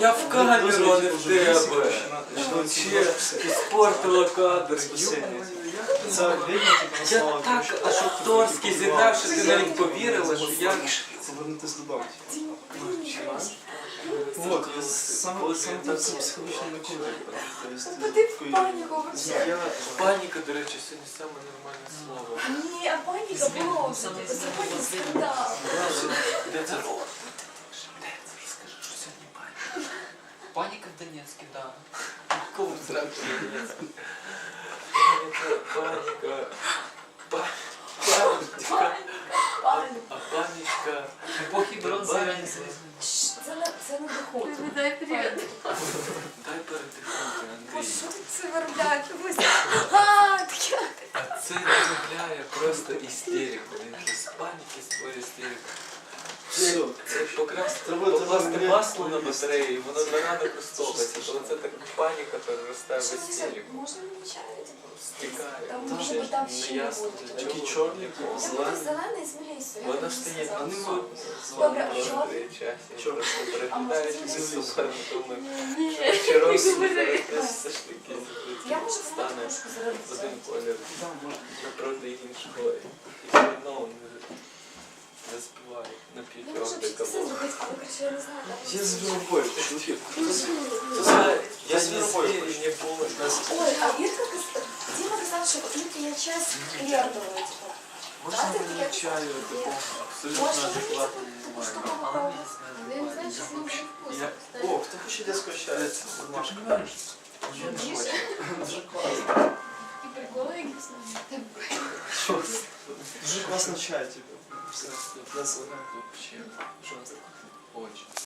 Я в камеру, а не в тебе. Що Вообще, іспортила кадр. Це Я так що- зіграв, що ти навіть повірила, що я... Повернутись додому. Ти нічого. Вот, так це психологічно не коли. Та ти в паніку вообще. Паніка, до речі, сьогодні саме нормальне слово. Ні, а паніка було. Заходить скандал. Де це? Де це? Розкажи, що сьогодні паніка. Паніка в Донецьку, да. Кого? Паніка, паніка. А панічка. Епохи бронзи залізли. Це не, це не доходить. Дай привет. Дай передихнути, Андрій. що ти це виробляєш? А. А це виявляє просто істерику. Він вже з паніки створює істерику. Все. Це покрасти, Покласти треба масло на батареї, і воно на ранок розтопиться. То це так паніка переростає в істерику. Можна типу? Стікає. Там може бути там ще не буде. Такий чого. чорний, нікого. Зелений. з Мелісою. Вона стоїть сказала. на. Добре, а А може переглядаючи зі не думаю, чи роз все ж таки стане в один колір напроти іншого. можу півтора піти все зробити, але коротше я не знаю. там- Я звіробой, чоловік. Я з не Міропою звірю, не було. Ой, а Ірка каз- Діма казав, що Ірки є час лердовий, типу. Можна мені чаю такому абсолютно адекватному немає. Я не знаю, що з ним буде вкусно. Я- кстати. О, хто хоче дитячого чаю? Це Ти бумажка. ж знаєш? Я не Їж. хочу. Дуже класно. І приколи якісь. Та Дуже класно чай, типу. все, для свого, то ще жорстко. Очень.